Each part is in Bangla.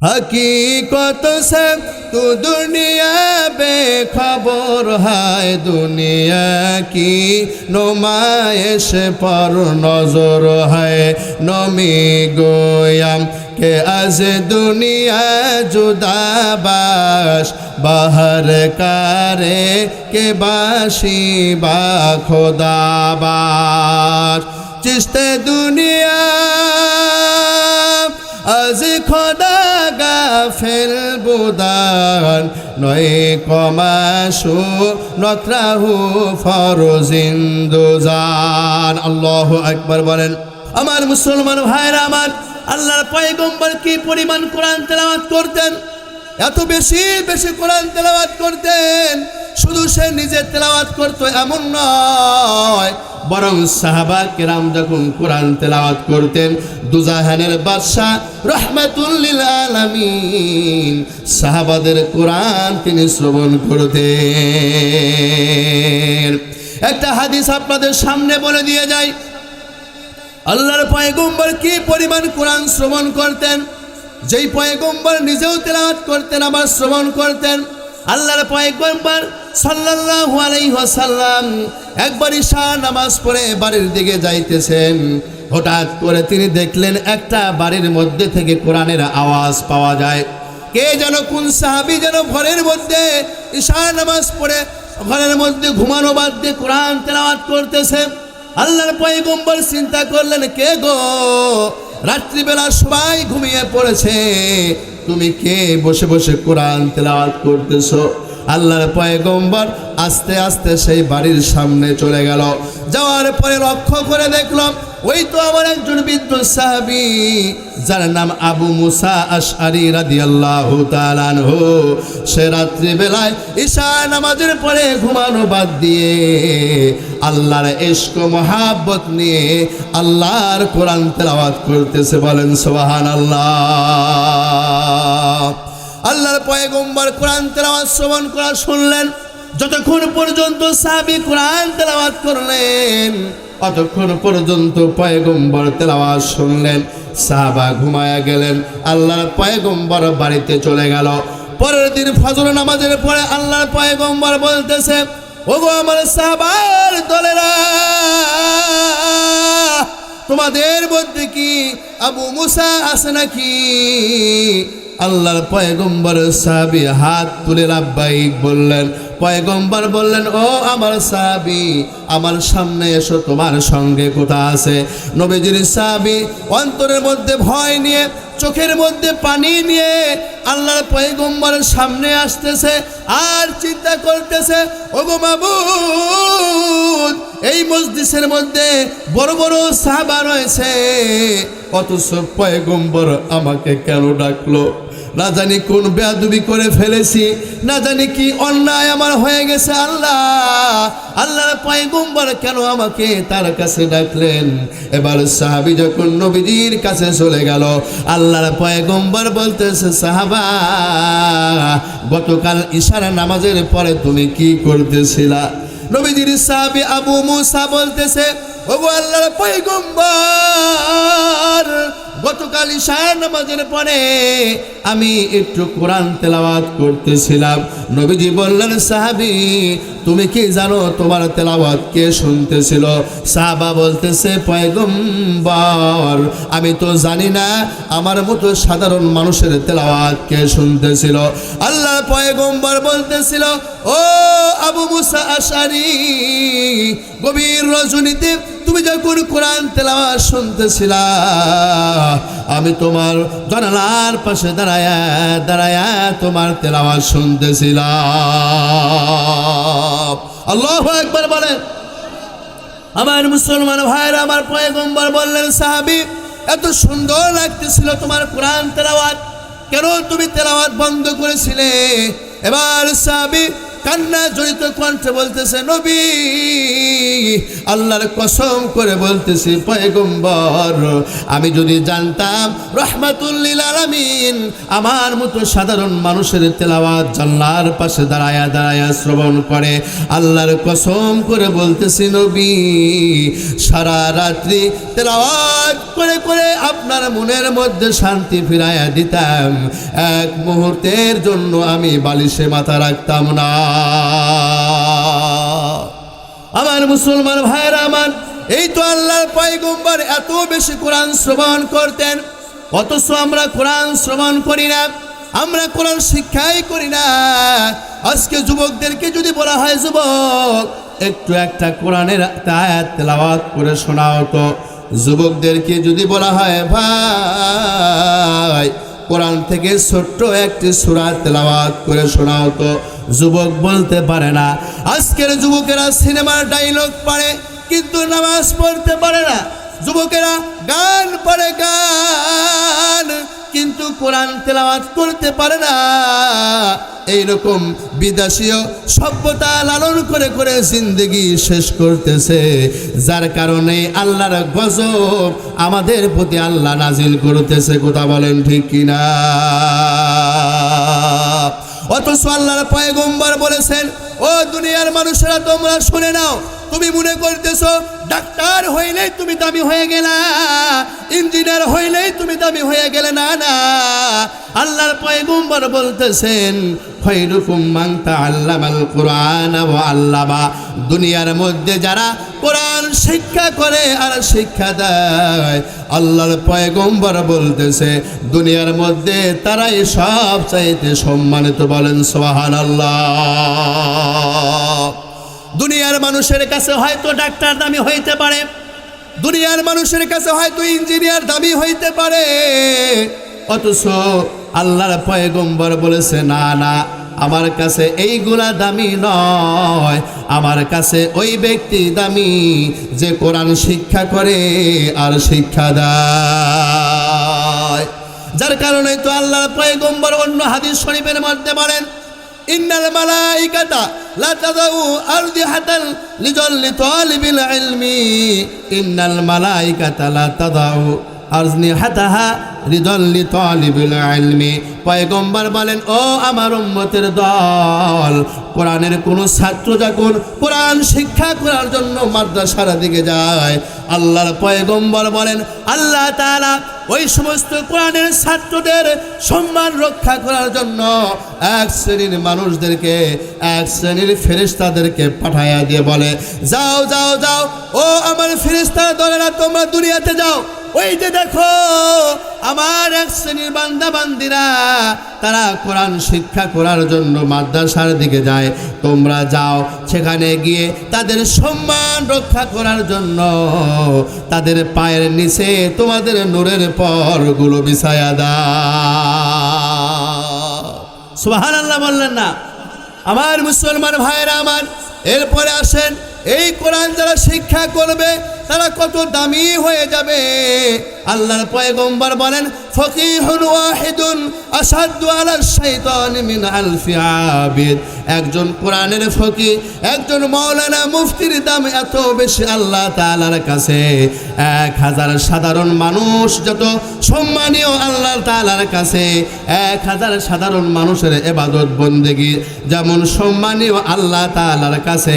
হকীকত সে তু দুনিয়া বেখবর হায়, দুনিয়া কি নোমায়েশ পর নজর হায়, নমি গোয়াম কে আজ দুনিয়া জুদাবাস বাহর কারে কে বাসি বা খোদাবাস। চিস্তে দুনিয়া, আজ খোদা গাফেল বুদান, নয় কমাসু নত্রাহু ফরজিন্দুজান আল্লাহ একবার বলেন, আমার মুসলমান ভাইরা আমার, আল্লাহর পয়গম্বর কি পরিমাণ কোরআন তেলাওয়াত করতেন? এত বেশি বেশি কোরআন তেলাওয়াত করতেন? শুধু সে নিজে তেলাওয়াত করতো, এমন নয়। বরং সাহাবা কেরাম যখন কোরআন তেলাওয়াত করতেন, দুজাহানের বাদশাহ রহমাতুল্লিল আলামিন, সাহাবাদের কোরআন তিনি শ্রবণ করতেন। একটা হাদিস আপনাদের সামনে বলে দিয়ে যায় আল্লাহর পয়গম্বর কি পরিমাণ কোরআন শ্রবণ করতেন? যেই পয়গম্বর নিজেও তেলাওয়াত করতেন, আবার শ্রবণ করতেন। আল্লাহর পয়গম্বর সাল্লাল্লাহু আলাইহি ওয়াসাল্লাম একবার ঈশা নামাজ পড়ে বাড়ির দিকে যাইতেছেন। হঠাৎ করে তিনি দেখলেন একটা বাড়ির মধ্যে থেকে কোরআনের আওয়াজ পাওয়া যায়। কে যেন কোন সাহাবি যেন ঘরের মধ্যে ঈশা নামাজ পড়ে ঘরের মধ্যে ঘুমানো বাদ দিয়ে কোরআন তেলাওয়াত করতেছে। আল্লাহর পয়গম্বর চিন্তা করলেন, কে গো? রাত্রিবেলা সবাই ঘুমিয়ে পড়েছে। তুমি কে বসে বসে কোরআন তেলাওয়াত করতেছো? আল্লাহর পয়গম্বর আস্তে আস্তে সেই বাড়ির সামনে চলে গেল। যাওয়ার পরে লক্ষ্য করে দেখলাম, ওই তো আমার একজন বিদ্যুৎ সাহাবি, যার নাম আবু মুসা আশআরি রাদিয়াল্লাহু তাআলা আনহু। সে রাত্রিবেলায় ঈশা নামাজের পরে ঘুমানো বাদ দিয়ে আল্লাহর ইশক, মহাব্বত নিয়ে আল্লাহর কোরআন তেলাওয়াত করতেছে বলেন সুবহানাল্লাহ। আল্লাহর পয়গম্বর কোরআন তেলাওয়াত, শ্রবণ করা, শুনলেন। যতক্ষণ পর্যন্ত সাবি কোরআন তেলাওয়াত করলেন, অতক্ষণ পর্যন্ত পয়গম্বর তেলাওয়াত শুনলেন। সাহাবা ঘুমায়া গেলেন, আল্লাহর পয়গম্বর বাড়িতে চলে গেল। পরের দিন ফজর নামাজের পরে আল্লাহর পয়গম্বর বলতেছে, ওগো আমার সাহাবার দলেরা, তোমাদের মধ্যে কি আবু মুসা আছে নাকি? আল্লাহর পয়গম্বর সাহাবি হাত তুলে লাভবাহিক বললেন, পয়গম্বর বললেন, ও আমার সাহাবি, আমার সামনে এসো, তোমার সঙ্গে কোথা আছে। নবীজির সাহাবি অন্তরের মধ্যে ভয় নিয়ে, চোখের মধ্যে পানি নিয়ে আল্লাহর পয়গম্বরের সামনে আসতেছে, আর চিন্তা করতেছে, ওগো মাবুদ, এই মসজিদের মধ্যে বড় বড় সাহাবা রয়েছে, অথচ পয়গম্বর আমাকে কেন ডাকলো? না জানি কোন বেয়াদুবি করে ফেলেছি, না জানি কি অন্যায় আমার হয়ে গেছে আল্লাহ। আল্লাহর পয়গম্বর কেন আমাকে তার কাছে ডাকলেন? এবার সাহাবি যখন নবীজির কাছে চলে গেল, আল্লাহর পয়গম্বর বলতেছে, সাহাবা, গতকাল ইশারা নামাজের পরে তুমি কি করতেছিলা? নবীজির সাহাবি আবু মুসা বলতেছে, ওগো আল্লাহর পয়গম্বর গতকাল ঈশার নামাজের পরে আমি একটু কোরআন তেলাওয়াত করতেছিলাম। নবীজি বললেন, সাহাবি, তুমি কি জানো তোমার তেলাওয়াত কে শুনতেছিল? সাহাবা বলতেছে, পয়গম্বর, আমি তো জানি না আমার মতো সাধারণ মানুষের তেলাওয়াত কে শুনতেছিল। আল্লাহ পয়গম্বর বলতেছিল, ও আবু মুসা আশারি গভীর রজনীতে তুমি যখন কোরআন তেলাওয়াত শুনতেছিলা, আমি তোমার জানালার পাশে দাঁড়ায়া দাঁড়ায়া তোমার তেলাওয়াত শুনতেছিলাম। আল্লাহ একবার বলেন। আমার মুসলমান ভাইরা, আমার পয়গম্বর বললেন, সাহাবি, এত সুন্দর লাগতেছিল তোমার কোরআন তেলাওয়াত। কেন তুমি তেলাওয়াত বন্ধ করেছিলে? এবার সাহাবি কান্না জড়িত কণ্ঠে বলতেছে, নবী, আল্লাহর কসম করে বলতেছি, পয়গম্বর, আমি যদি জানতাম, রহমাতুল্লিল আলামিন, আমার মতো সাধারণ মানুষের তেলাওয়াত জানলার পাশে দাঁড়ায়া দাঁড়ায়া শ্রবণ করে, আল্লাহর কসম করে বলতেছি, নবী, সারা রাত্রি তেলাওয়াত করে করে আপনার মনের মধ্যে শান্তি ফিরাইয়া দিতাম। এক মুহূর্তের জন্য আমি বালিশে মাথা রাখতাম না। আমার মুসলমান ভাইরা আমার, এই তো আল্লাহর পয়গম্বর এত বেশি কোরআন শ্রবণ করতেন, অথচ আমরা কোরআন শ্রবণ করি না, আমরা কোরআন শিক্ষাই করি না। আজকে যুবকদেরকে যদি বলা হয়, যুবক, একটু একটা কোরআনের আয়াত তেলাওয়াত করে শোনাও তো। যুবকদেরকে যদি বলা হয়, ভাই কোরআন থেকে ছোট্ট একটি সুরা তেলাওয়াত করে শোনাও তো। যুবক বলতে পারে না। আজকের যুবকেরা সিনেমার ডাইলগ পারে, কিন্তু নামাজ পড়তে পারে না। যুবকেরা গান পারে, গান। কোরআন তেলাওয়াত করতে পারে না। এইরকম বিদেশীয় সভ্যতা লালন করে করে জিন্দগি শেষ করতেছে। যার কারণে আল্লাহর গজব আমাদের প্রতি আল্লাহ নাজিল করতেছে, কথা বলেন ঠিক কিনা? অথচ আল্লাহর পয়গম্বর বলেছেন, ও দুনিয়ার মানুষেরা, তোমরা শুনে নাও তুমি মনে করতেছ, ডাক্তার হইলেই তুমি দামি হয়ে গেলা, ইঞ্জিনিয়ার হইলেই তুমি দামি হয়ে গেলে। না না। আল্লাহর পয়গম্বর বলতেছেন, খৈরুকুম মাংতা আল্লামাল কোরআন দুনিয়ার মধ্যে যারা কোরআন শিক্ষা করে আর শিক্ষা দেয়, আল্লাহর পয়গম্বর বলতেছে, দুনিয়ার মধ্যে তারাই সব চাইতে সম্মানিত বলেন সোহান আল্লাহ দুনিয়ার মানুষের কাছে হয়তো ডাক্তার দামি হইতে পারে, দুনিয়ার মানুষের কাছে হয়তো ইঞ্জিনিয়ার দামি হইতে পারে। অথচ আল্লাহর পয়গম্বর বলেছে, না না, আমার কাছে এইগুলা দামি নয়। আমার কাছে ওই ব্যক্তি দামি যে কোরআন শিক্ষা করে আর শিক্ষা দেয়। যার কারণে তো আল্লাহর পয়গম্বর অন্য হাদিস শরীফের মধ্যে বলেন ইন্নাল মালাইকাতা লা তাদাউ আরদিহাতান লিজাল্লি তালিবিল ইলমি ইন্নাল মালাইকাতা লা তাদাউ আরজনিহাতাহা রিদল্লি তালিবিল ইলমি। পয়গম্বর বলেন, ও আমার উম্মতের দল, কোরআনের কোনো ছাত্র যখন কোরআন শিক্ষা করার জন্য মাদ্রাসার দিকে যায়, আল্লাহর পয়গম্বর বলেন, আল্লাহ তাআলা ওই সমস্ত কোরআনের ছাত্রদের সম্মান রক্ষা করার জন্য এক শ্রেণির মানুষদেরকে, এক শ্রেণির ফেরিস্তাদেরকে পাঠাইয়া দিয়ে বলে, যাও যাও যাও, ও আমার ফেরেস্তা দলেরা, তোমরা দুনিয়াতে যাও। ওই যে দেখো আমার এক শ্রেণির বান্দা বান্দিরা, তারা কোরআন শিক্ষা করার জন্য মাদ্রাসার দিকে যায়। তোমরা যাও সেখানে গিয়ে তাদের সম্মান রক্ষা করার জন্য। তাদের পায়ের নিচে তোমাদের নূরের পরগুলো বিছায়া দাও। সুবাহান আল্লাহ বললেন না। আমার মুসলমান ভাইরা আমার, এরপরে আসেন, এই কোরআন যারা শিক্ষা করবে, তারা কত দামি হয়ে যাবে। আল্লাহর পয়গম্বর বলেন, ফকিহুন ওয়াহিদুন আসাদু আলা শাইতান মিন আলফি আবিদ। একজন কোরআনের ফকি, একজন মাওলানা মুফতির দাম এত বেশি আল্লাহ তাআলার কাছে। এক হাজার সাধারণ মানুষ যত সম্মানীয় আল্লাহ তাআলার কাছে, এক হাজার সাধারণ মানুষের এবাদত বন্দেগী যেমন সম্মানীয় আল্লাহ তাআলার কাছে,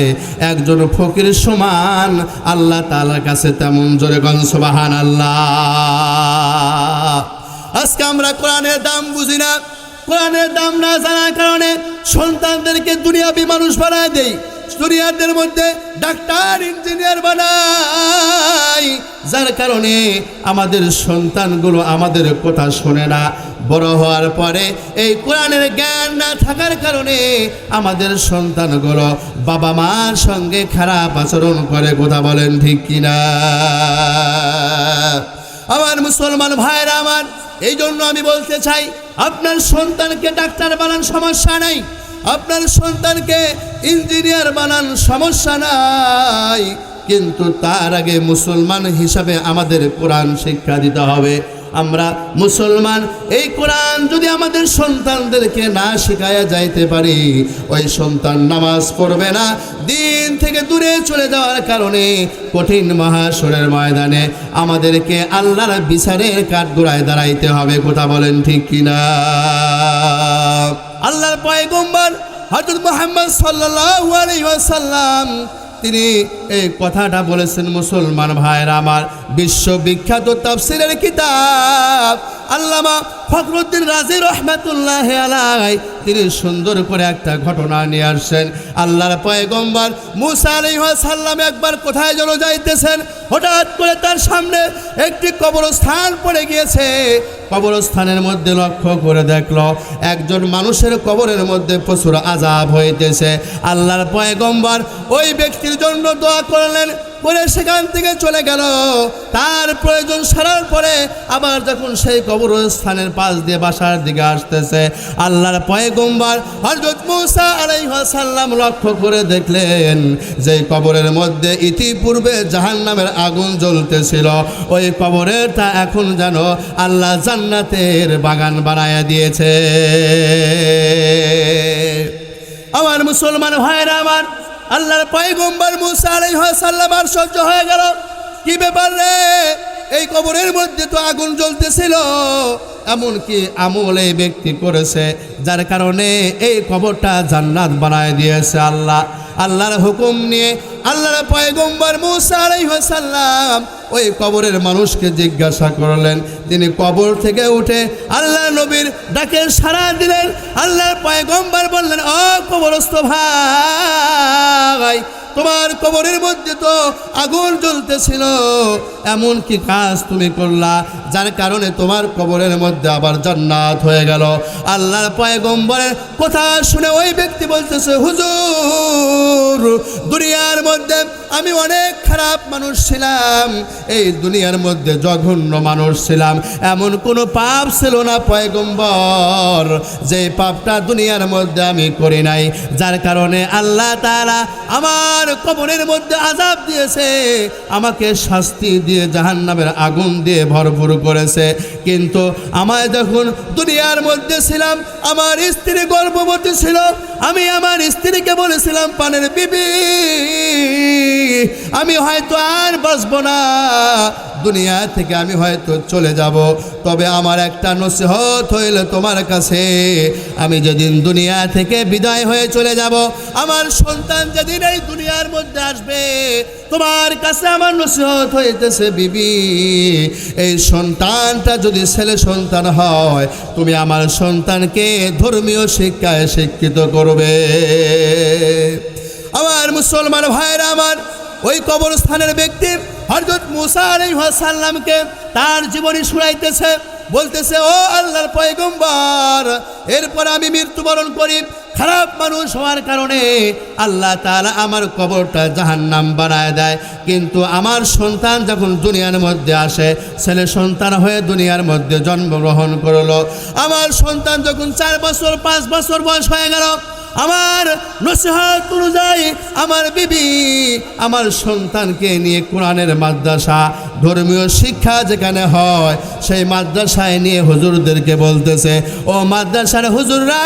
একজন ফকির সমান আল্লাহ তাআলার কাছে তেমন জোরে গন সুবহান আল্লাহ আজকে আমরা কোরআনের দাম বুঝি না। কোরআনের দাম না জানার কারণে সন্তানদেরকে দুনিয়াবি মানুষ বানায় দেই। দুনিয়াদের মধ্যে ডাক্তার, ইঞ্জিনিয়ার বানাই। যার কারণে আমাদের সন্তানগুলো আমাদের কথা শোনে না। বড় হওয়ার পরে এই কোরআনের জ্ঞান না থাকার কারণে আমাদের সন্তানগুলো বাবা মার সঙ্গে খারাপ আচরণ করে, কথা বলেন ঠিক কিনা? আমার মুসলমান ভাইরা আমার এই জন্য আমি বলতে চাই, আপনার সন্তানকে ডাক্তার বানান সমস্যা নাই, আপনার সন্তানকে ইঞ্জিনিয়ার বানান সমস্যা নাই, কিন্তু তার আগে মুসলমান হিসাবে আমাদের কোরআন শিক্ষা দিতে হবে। আমরা মুসলমান। এই কোরআন যদি আমাদের সন্তানদেরকে না শেখায়া যাইতে পারি, ওই সন্তান নামাজ পড়বে না। দিন থেকে দূরে চলে যাওয়ার কারণে কঠিন মহাসরের ময়দানে আমাদেরকে আল্লাহর বিচারের কাঠগোড়ায় দাঁড়াইতে হবে, কথা বলেন ঠিক কিনা? আল্লাহর পয়গম্বর হজরত মোহাম্মদ সাল্লাল্লাহু আলাইহি ওয়াসাল্লাম তিনি এই কথাটা বলেছেন মুসলমান ভাইয়েরা আমার বিশ্ববিখ্যাত তাফসিরের কিতাব আল্লামা ফখরুদ্দিন রাজি রহমাতুল্লাহ আলাই তিনি সুন্দর করে একটা ঘটনা নিয়ে আসছেন। আল্লাহর পয়গম্বর মুসা আলাইহাল্লাম একবার কোথায় যেন যাইতেছেন, হঠাৎ করে তার সামনে একটি কবরস্থান পড়ে গিয়েছে। কবরস্থানের মধ্যে লক্ষ্য করে দেখল, একজন মানুষের কবরের মধ্যে প্রচুর আজাব হইতেছে। আল্লাহর পয়গম্বর ওই ব্যক্তির জন্য দোয়া করলেন করে সেখান থেকে চলে গেল। তার প্রয়োজন সারার পরে আবার যখন সেই কবরস্থানের পাশ দিয়ে বাসার দিকে আসতেছে, আল্লাহর পয়গম্বর হজরত মুসা আলাইহাসাল্লাম লক্ষ্য করে দেখলেন যে কবরের মধ্যে ইতিপূর্বে জাহান নামের আগুন জ্বলতেছিল। ওই কবরের তা এখন যেন আল্লাহ জান্নাতের বাগান বানায় দিয়েছে। আমার মুসলমান ভাইরা, আমার আল্লাহর পয়গম্বর মুসা আলাইহাসাল্লাম আর সহ্য হয়ে গেল। কি ব্যাপার রে? এই কবরের মধ্যে তো আগুন জ্বলতেছিল। এমনকি আমল এই ব্যক্তি করেছে, যার কারণে এই কবরটা জান্নাত বানায় দিয়েছে আল্লাহ। আল্লাহর হুকুম নিয়ে আল্লাহর পয়গম্বর মুসা আলাইহাসাল্লাম ওই কবরের মানুষকে জিজ্ঞাসা করলেন। তিনি কবর থেকে উঠে আল্লাহ নবীর ডাকে সাড়া দিলেন। আল্লাহর পয়গম্বর বললেন অ কবরস্থ ভাই তোমার কবরের মধ্যে তো আগুন জ্বলতেছিল। এমন কি কাজ তুমি করলা, যার কারণে তোমার কবরের মধ্যে আবার জান্নাত হয়ে গেল। আল্লাহর পয়গম্বরের কথা শুনে ওই ব্যক্তি বলতেছে, হুজুর, দুনিয়ার মধ্যে আমি অনেক খারাপ মানুষ ছিলাম, এই দুনিয়ার মধ্যে জঘন্য মানুষ ছিলাম। এমন কোনো পাপ ছিল না, পয়গম্বর, যে পাপটা দুনিয়ার মধ্যে আমি করি নাই। যার কারণে আল্লাহ তাআলা আমার কবরের মধ্যে আজাব দিয়েছে, আমাকে শাস্তি দিয়ে জাহান্নামের আগুন দিয়ে ভরপুর করেছে। কিন্তু আমায় যখন দুনিয়ার মধ্যে ছিলাম, আমার স্ত্রী গর্ভবতী ছিল, আমি আমার স্ত্রীকে বলেছিলাম, পানের বিবি, আমি হয়তো আর বাঁচবো না। দুনিয়া থেকে আমি হয়তো চলে যাব। তবে আমার একটা নসিহত হইল তোমার কাছে। আমি যেদিন দুনিয়া থেকে বিদায় হয়ে চলে যাব, আমার সন্তান যেদিন এই দুনিয়ার মধ্যে আসবে, তোমার কাছে আমার নসিহত হইতেছে। বিবি। এই সন্তানটা যদি ছেলে সন্তান হয়, তুমি আমার সন্তানকে ধর্মীয় শিক্ষায় শিক্ষিত করবে। আমার মুসলমান ভাইরা, আমার ওই কবরস্থানের ব্যক্তি হরজত মুসা তার জীবনী শুনাইতেছে, বলতেছে, ও আল্লাহর পয়গম্বর, এরপর আমি মৃত্যুবরণ করি। খারাপ মানুষ হওয়ার কারণে আল্লাহ তালা আমার কবরটা জাহান্নাম বানায় দেয়। কিন্তু আমার সন্তান যখন দুনিয়ার মধ্যে আসে, ছেলে সন্তান হয়ে দুনিয়ার মধ্যে জন্মগ্রহণ করল। আমার সন্তান যখন চার বছর, পাঁচ বছর বয়স হয়ে গেল আমার নসিহত অনুযায়ী আমার বিবি, আমার সন্তানকে নিয়ে কোরআনের মাদ্রাসা, ধর্মীয় শিক্ষা যেখানে হয়, সেই মাদ্রাসায় নিয়ে হুজুরদেরকে বলতেছে, ও মাদ্রাসার হুজুররা,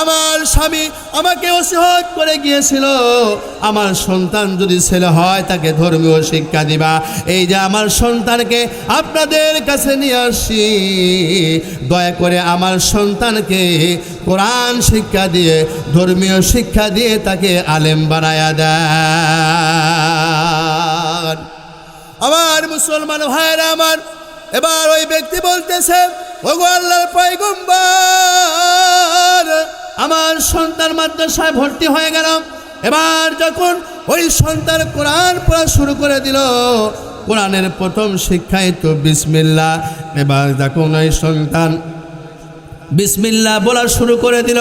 আমার স্বামী আমাকে ওসিহত করে গিয়েছিল। আমার সন্তান যদি ছেলে হয়, তাকে ধর্মীয় শিক্ষা দিবা। এই যে আমার সন্তানকে আপনাদের কাছে নিয়ে আসি। দয়া করে আমার সন্তানকে কোরআন শিক্ষা দিয়ে, ধর্মীয় শিক্ষা দিয়ে তাকে আলেম বানায়া দেন। আমার মুসলমান ভাইরা আমার, এবার ওই ব্যক্তি বলতেছে আমার সন্তান মাদ্রাসায় ভর্তি হয়ে গেল। এবার যখন ওই সন্তান কোরআন পড়া শুরু করে দিল, কোরআনের প্রথম শিক্ষাই তো বিসমিল্লা এবার যখন ওই সন্তান বিসমিল্লা বলা শুরু করে দিল।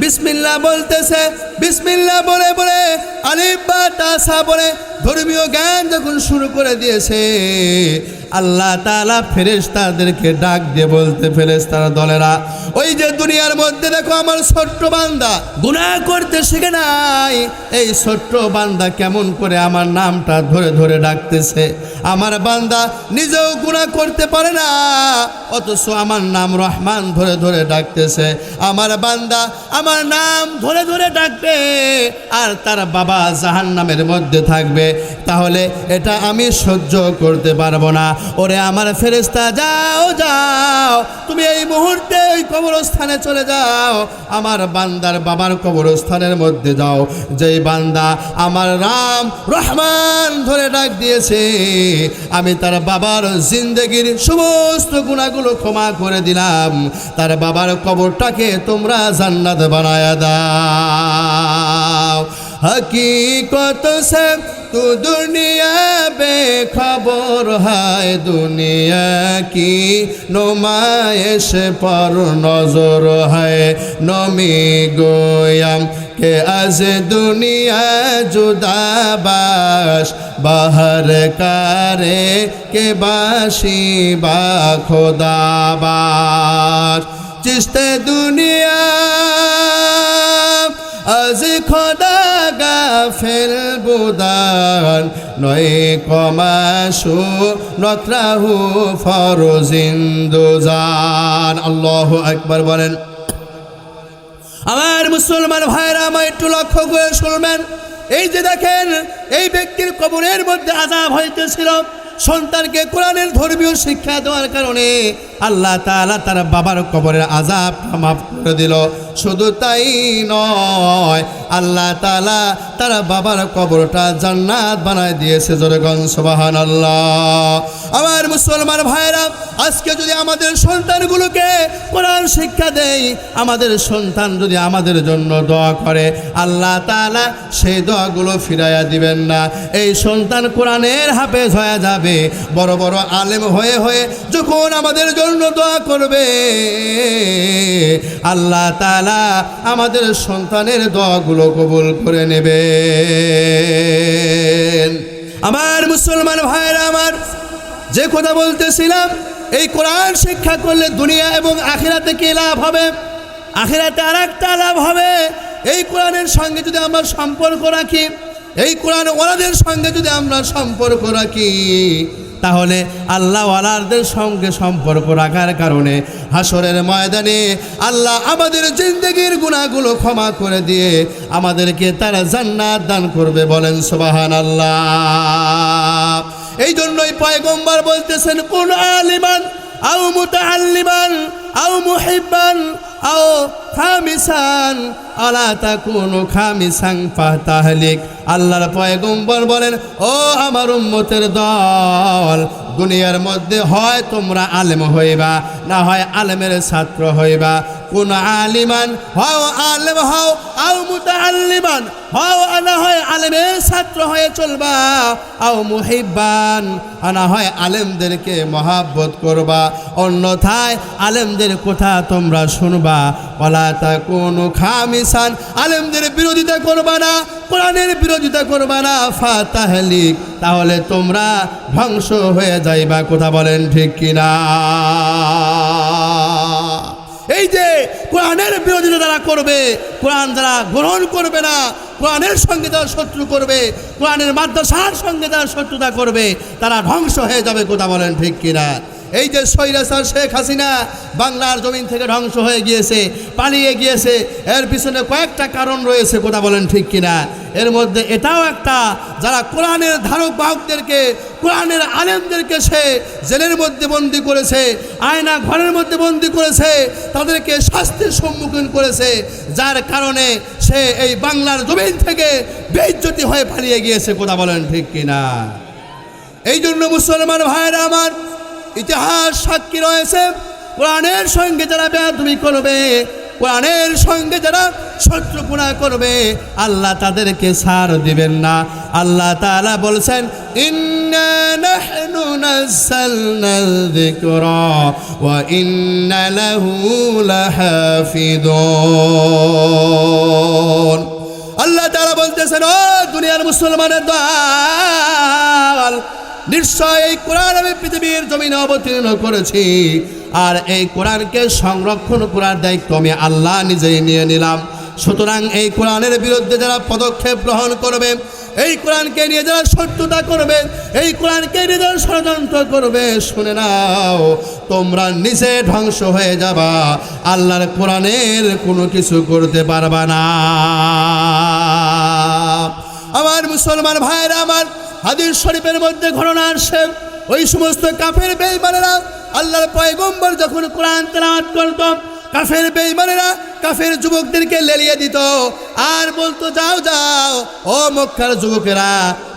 বিসমিল্লা বলতেছে বিসমিল্লা বলে বলে আলিফ বা তাসা বলে ধর্মীয় জ্ঞান যখন শুরু করে দিয়েছে আল্লাহ তালা ফেরেশতাদেরকে ডাক দিয়ে বলতে ফেরেশতার দলেরা, ওই যে দুনিয়ার মধ্যে দেখো আমার ছোট্ট বান্দা, গুনাহ করতে শিখে নাই। এই ছোট্ট বান্দা কেমন করে আমার নামটা ধরে ধরে ডাকতেছে। আমার বান্দা নিজেও গুনাহ করতে পারে না, অথচ আমার নাম রহমান ধরে ধরে ডাকতেছে। আমার বান্দা আমার নাম ধরে ধরে ডাকবে, আর তার বাবা জাহান নামের মধ্যে থাকবে। তাহলে এটা আমি সহ্য করতে পারব না। ওরে আমার ফেরেস্তা যাও যাও। তুমি এই মুহূর্তে ওই কবরস্থানে চলে যাও। আমার বান্দার বাবার কবরস্থানের মধ্যে যাও। যেই বান্দা আমার রাম রহমান ধরে ডাক দিয়েছে, আমি তার বাবার জিন্দগির সমস্ত গুণাগুলো ক্ষমা করে দিলাম। তার বাবার কবরটাকে তোমরা জান্নাত বানায়া দাও। হকিকত সে তু দুনিয়া বেখবর হায়, দুনিয়া কি নোমায়েশ পর নজর হায়, নমি গোয়াম কে আজ দুনিয়া জুদা বাস বাহার কারে কে বাসি বা খোদা বাস চিস্তে দুনিয়া, আজ খোদা গাফেল বুদান, নয় কমাসু নত্রাহু ফরজিন্দুজান আল্লাহ একবার বলেন। আমার মুসলমান ভাইরা আমার একটু লক্ষ্য করে শুনবেন। এই যে দেখেন, এই ব্যক্তির কবরের মধ্যে আজাব হইতেছিল। সন্তানকে কোরআনের ধর্মীয় শিক্ষা দেওয়ার কারণে আল্লাহ তালা তার বাবার কবরের আজাব মাফ করে দিল। শুধু তাই নয়, আল্লাহ তালা তার বাবার কবরটা জান্নাত বানায় দিয়েছে জোরগঞ্জ সুবাহান আল্লাহ আমার মুসলমান ভাইরা আজকে যদি আমাদের সন্তানগুলোকে কোরআন শিক্ষা দেই আমাদের সন্তান যদি আমাদের জন্য দোয়া করে, আল্লাহ তাআলা সেই দোয়াগুলো ফিরাইয়া দিবেন না। এই সন্তান কোরআনের হাফেজ হয়ে যাবে। বড় বড় আলেম হয়ে হয়ে যখন আমাদের জন্য দোয়া করবে, আল্লাহ তালা আমাদের সন্তানের দোয়াগুলো কবুল করে নেবে আমার মুসলমান ভাইরা আমার যে কথা বলতেছিলাম, এই কোরআন শিক্ষা করলে দুনিয়া এবং আখিরাতে কি লাভ হবে? আখিরাতে আর একটা লাভ হবে। এই কোরআনের সঙ্গে যদি আমরা সম্পর্ক রাখি, এই কোরআন ওনাদের সঙ্গে যদি আমরা সম্পর্ক রাখি, তাহলে আল্লাহ আল্লাহওয়ালাদের সঙ্গে সম্পর্ক রাখার কারণে হাসরের ময়দানে আল্লাহ আমাদের জিন্দগির গুণাগুলো ক্ষমা করে দিয়ে আমাদেরকে তারা জান্নাত দান করবে বলেন সুবাহান আল্লাহ এই জন্যই পয়গম্বর বলতেছেন কোন আলিমান আও মুতাআল্লিমান আও মুহিব্বান আও খামিসান আলা তাকুনু খামিসান ফাতাহলিক। আল্লাহর পয়গম্বর বলেন, ও আমার উম্মতের দল, দুনিয়ার মধ্যে হয় তোমরা আলেম হইবা, না হয় আলেমের ছাত্র হইবা। কোন আলিমান, হও আলেম, হও আও মুতাআল্লিমান, হও আনা হয় আলেমের ছাত্র হয়ে চলবা। আও মুহিব্বান আনা হয় আলেমদেরকে মহাব্বত করবা। অন্যথায় আলেমদের কথা তোমরা শুনবা। বলা তা কোনো খামিসান আলেমদের বিরোধিতা করবা না, কোরআনের বিরোধিতা করবা না ফা তাহলিক তাহলে তোমরা ধ্বংস হয়ে যাইবা, কথা বলেন ঠিক কিনা? এই যে কোরআনের বিরোধিতা যারা করবে, কোরআন যারা গ্রহণ করবে না, কোরআনের সঙ্গে যারা শত্রু করবে, কোরআনের মাদ্রাসার সঙ্গে যারা শত্রুতা করবে, তারা ধ্বংস হয়ে যাবে, কথা বলেন ঠিক কিনা? এই যে সৈরাসার শেখ হাসিনা বাংলার জমিন থেকে ধ্বংস হয়ে গিয়েছে, পালিয়ে গিয়েছে, এর পিছনে কয়েকটা কারণ রয়েছে, কথা বলেন ঠিক কিনা? এর মধ্যে এটাও একটা, যারা কোরআনের ধারক বাহকদেরকে, কোরআনের আলেমদেরকে সে জেলের মধ্যে বন্দি করেছে, আয়না ঘরের মধ্যে বন্দি করেছে, তাদেরকে শাস্তির সম্মুখীন করেছে, যার কারণে সে এই বাংলার জমিন থেকে বেইজ্জতি হয়ে পালিয়ে গিয়েছে, কথা বলেন ঠিক কিনা? এই জন্য মুসলমান ভাইরা আমার ইতিহাস সাক্ষী রয়েছে। কোরআনের সঙ্গে যারা বেয়াদবি করবে, কোরআনের সঙ্গে যারা শত্রুপনা করবে, আল্লাহ তাদেরকে ছাড় দিবেন না। আল্লাহ তাআলা বলছেন আল্লাহ তাআলা বলতেছেন, ও দুনিয়ার মুসলমানের দল নিশ্চয় এই কোরআন আমি পৃথিবীর জমিনে অবতীর্ণ করেছি। আর এই কোরআনকে সংরক্ষণ করার দায়িত্ব আমি আল্লাহ নিজেই নিয়ে নিলাম। সুতরাং এই কোরআনের বিরুদ্ধে যারা পদক্ষেপ গ্রহণ করবে, এই কোরআনকে নিয়ে যারা শত্রুতা করবে, এই কোরআনকে নিয়ে যারা ষড়যন্ত্র করবে, শুনে নাও, তোমরা নিজে ধ্বংস হয়ে যাবা। আল্লাহর কোরআনের কোনো কিছু করতে পারবা না। আমার মুসলমান ভাইরা আমার হাদিস শরীফের মধ্যে ঘটনা আসছে। ওই সমস্ত কাফের বেইমানেরা আল্লাহর পয়গম্বর যখন কোরআন তেলাওয়াত করত, কাফের বেইমানেরা কাফের যুবকদেরকে লেলিয়ে দিত। আর বলতো যাও যাও ও মক্কার যুবকেরা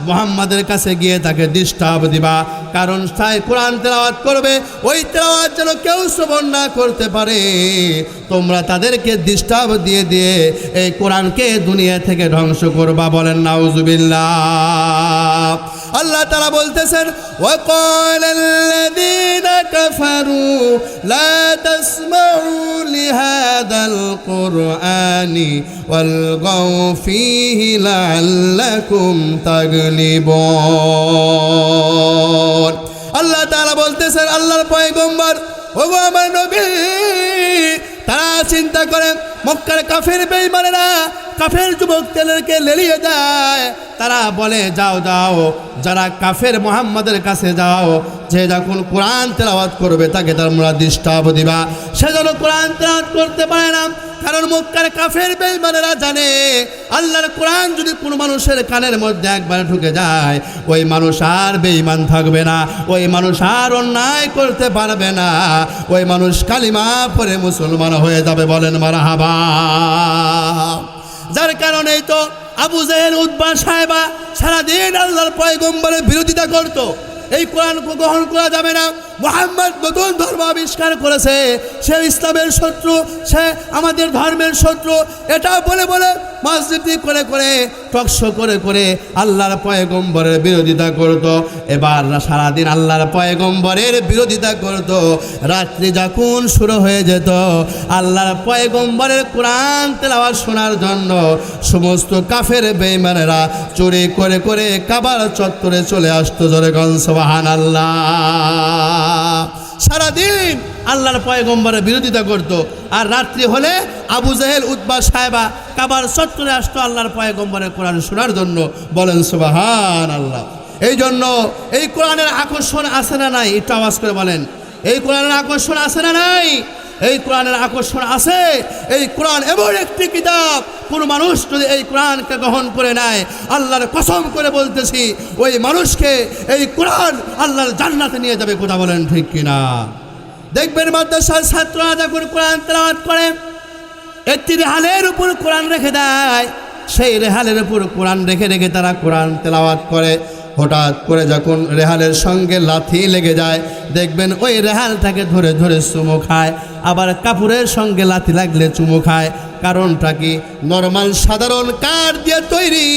মোহাম্মদের কাছে গিয়ে তাকে ডিস্টার্ব দিবা কারণ তাই কোরআন তেলাওয়াত করবে ওই তেলাওয়াত যেন কেউ শ্রবণ না করতে পারে তোমরা তাদেরকে ডিস্টার্ব দিয়ে দিয়ে এই কোরআনকে দুনিয়া থেকে ধ্বংস করবা বলেন নাউজুবিল্লাহ আল্লাহ তারা বলতেছেন وقال الذين كفروا لا تسمعوا لهذا القرآن والغوا فيه لعلكم تغلبون আল্লাহ তারা বলতেছেন আল্লাহর পয়গম্বর ওগো আমার নবী তারা চিন্তা করে মক্কার কাফের বেইমানেরা কাফের যুবকদেরকে লেলিয়ে দেয় তারা বলে যাও যাও যারা কাফের মোহাম্মদের কাছে যাও যে যখন কোরআন তেলাওয়াত করবে তাকে তোমরা ডিস্টার্ব দিবা সে যেন কোরআন তেলাওয়াত করতে পারে না কারণ মক্কার কাফের বেইমানেরা জানে, আল্লাহর কোরআন যদি কোনো মানুষের কানের মধ্যে একবার ঢুকে যায়, ওই মানুষ আর বেইমান থাকবে না, ওই মানুষ আর অন্যায় করতে পারবে না, ওই মানুষ কালিমা পরে মুসলমান হয়ে যাবে বলেন মারা হাবা যার কারণেই তো আবু জাহেল উদ্বা সাহেবা সারাদিন আল্লাহর পয়গম্বরের বিরোধিতা করতো। এই কোরআন গ্রহণ করা যাবে না মোহাম্মদ নতুন ধর্ম আবিষ্কার করেছে। সে ইসলামের শত্রু, সে আমাদের ধর্মের শত্রু। এটা বলে বলে মসজিদি করে করে, টকশো করে করে আল্লাহর পয়গম্বরের বিরোধিতা করত। এবার সারাদিন আল্লাহর পয়গম্বরের বিরোধিতা করত। রাত্রি যখন শুরু হয়ে যেত, আল্লাহর পয়গম্বরের কোরআন তেলাওয়াত শোনার জন্য সমস্ত কাফের বেইমানেরা চুরি করে করে কাবার চত্বরে চলে আসতো। জোরে গনসবাহান আল্লাহ সারাদিন আল্লাহর পয়গম্বরের বিরোধিতা করত। আর রাত্রি হলে আবু জাহেল উদ্বা সাহেবা কাবার চত্বরে আসতো আল্লাহর পয়গম্বরের কোরআন শোনার জন্য। বলেন সুবাহান আল্লাহ এই জন্য এই কোরআনের আকর্ষণ আছে না নাই? একটু আওয়াজ করে বলেন। এই কোরআনের আকর্ষণ আছে না নাই? এই কোরআনের আকর্ষণ আছে। এই কোরআন এমন একটি কিতাব কোনো মানুষ যদি এই কোরআনকে গ্রহণ করে নেয়, আল্লাহর কসম করে বলতেছি, ওই মানুষকে এই কোরআন আল্লাহর জান্নাতে নিয়ে যাবে, কথা বলেন ঠিক কিনা? দেখবেন মাদ্রাসার ছাত্ররা যখন কোরআন তেলাওয়াত করে, একটি রেহালের উপর কোরআন রেখে দেয়, সেই রেহালের উপর কোরআন রেখে রেখে তারা কোরআন তেলাওয়াত করে। হঠাৎ করে যখন রেহালের সঙ্গে লাথি লেগে যায়, দেখবেন ওই রেহালটাকে ধরে ধরে চুমো খায়। আবার কাপড়ের সঙ্গে লাথি লাগলে চুমো খায়। কারণটা কি? নর্মাল সাধারণ কাঠ দিয়ে তৈরি।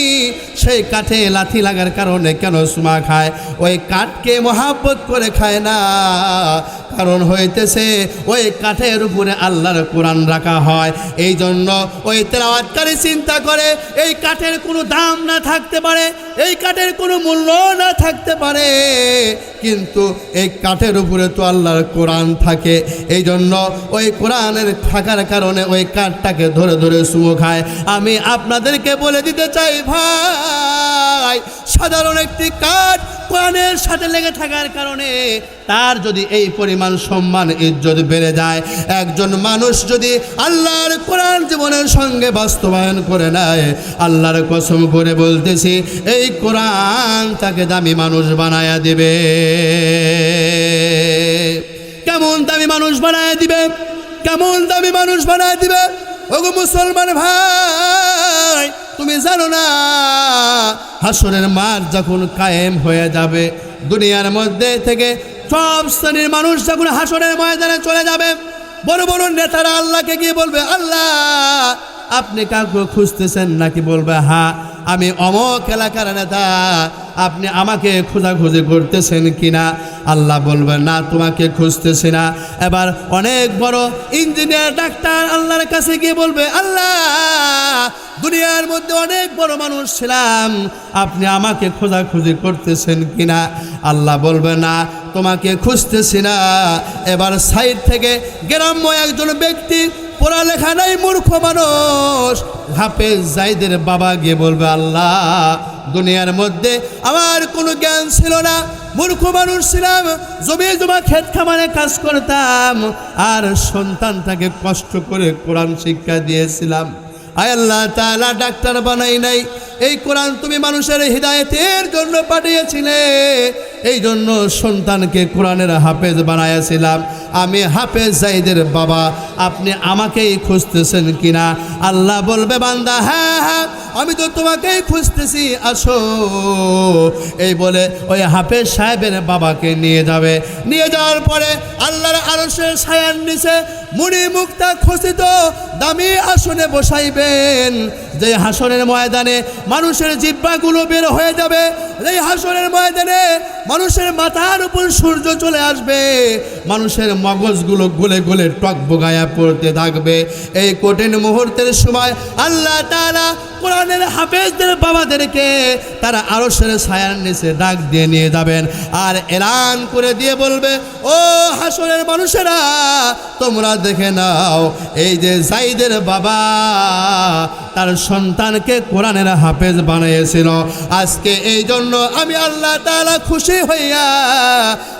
সেই কাঠে লাথি লাগার কারণে কেন চুমা খায়? ওই কাঠকে মহাব্বত করে খায় না। কারণ হইতেছে, ওই কাঠের উপরে আল্লাহর কোরআন রাখা হয়। এই জন্য ওই তেলাওয়াতকারী চিন্তা করে, এই কাঠের কোনো দাম না থাকতে পারে, এই কাঠের কোনো মূল্য না থাকতে পারে। কিন্তু এই কাঠের উপরে তো আল্লাহর কোরআন থাকে। এই জন্য ওই কোরআনের থাকার কারণে ওই কাঠটাকে ধরে ধরে সুমো খায়। আমি আপনাদেরকে বলে দিতে চাই, ভাই, সাধারণ একটি কাঠ কোরআনের সাথে লেগে থাকার কারণে তার যদি এই পরিমাণ সম্মান, ইজ্জত বেড়ে যায়, একজন মানুষ যদি আল্লাহর কোরআন জীবনের সঙ্গে বাস্তবায়ন করে নেয়, আল্লাহর কসম করে বলতেছি, এই কোরআন তাকে দামি মানুষ বানায়া দিবে। কেমন দামি মানুষ বানায় দিবে? কেমন দামি মানুষ বানায় দিবে? ওগো মুসলমান ভাই! তুমি জানো না, হাসরের মার যখন কায়েম হয়ে যাবে, দুনিয়ার মধ্যে থেকে সব শ্রেণির মানুষ যখন হাসরের ময়দানে চলে যাবে, বড় বড় নেতারা আল্লাহকে গিয়ে বলবে, আল্লাহ আপনি কাউকে খুঁজতেছেন নাকি বলবে, হা, আমি অমক এলাকার নেতা, আপনি আমাকে খোঁজাখুঁজি করতেছেন কিনা? আল্লাহ বলবে, না, তোমাকে খুঁজতেছি না। এবার অনেক বড় ইঞ্জিনিয়ার, ডাক্তার আল্লাহর কাছে গিয়ে বলবে, আল্লাহ, দুনিয়ার মধ্যে অনেক বড় মানুষ ছিলাম, আপনি আমাকে খোঁজাখুঁজি করতেছেন কিনা? আল্লাহ বলবে, না, তোমাকে খুঁজতেছি না। এবার সাইড থেকে গ্রাম্য একজন ব্যক্তি পড়ালেখা নাই, মূর্খ মানুষ। হাফেজ জাইদের বাবা গিয়ে বলবে, আল্লাহ, দুনিয়ার মধ্যে আমার কোনো জ্ঞান ছিল না। মূর্খ মানুষ ছিলাম, জমি জমা, ক্ষেত খামারে কাজ করতাম, আর সন্তানটাকে কষ্ট করে কোরআন শিক্ষা দিয়েছিলাম। আয় আল্লাহ তাআলা, ডাক্তার বানাই নাই। এই কোরআন তুমি মানুষের হৃদায়তের জন্য পাঠিয়েছিলে। এই জন্য সন্তানকে কোরআনের হাফেজ বানাইয়াছিলাম। আমি হাফেজ জাইদের বাবা, আপনি আমাকেই খুঁজতেছেন কিনা? আল্লাহ বলবে, বান্দা হ্যাঁ হ্যাঁ আমি তো তোমাকেই খুঁজতেছি, আসো। এই বলে ওই হাফেজ সাহেবের বাবাকে নিয়ে যাবে। নিয়ে যাওয়ার পরে আল্লাহর আরশের ছায়ার নিচে মুড়ি মুক্তা খচিত দামি আসনে বসাইবেন। যে হাসনের ময়দানে মানুষের জিব্বাগুলো বের হয়ে যাবে এই হাসরের ময়দানে মানুষের মাথার উপর সূর্য চলে আসবে। মানুষের মগজগুলো গুলে গলে টক বোগায়া পড়তে থাকবে। এই কঠিন মুহূর্তের সময় আল্লাহ তাআলা কোরআনের হাফেজদের বাবাদেরকে তারা আরশের ছায়ার নিচে ডাক দিয়ে নিয়ে যাবেন আর এলান করে দিয়ে বলবে, ও হাসনের মানুষেরা, তোমরা দেখে নাও, এই যে জাইদের বাবা, তার সন্তানকে কোরআনের হাফেজ বানিয়েছিল। আজকে এই জন্য আমি আল্লাহ তালা খুশি হইয়া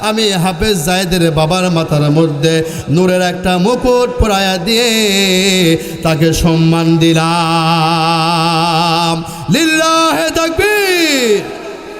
আমি হাফেজ জাইদের বাবার মাথার মধ্যে নূরের একটা মুকুট পরায়া দিয়ে তাকে সম্মান দিলাম। লিল্লাহে তাকবীর।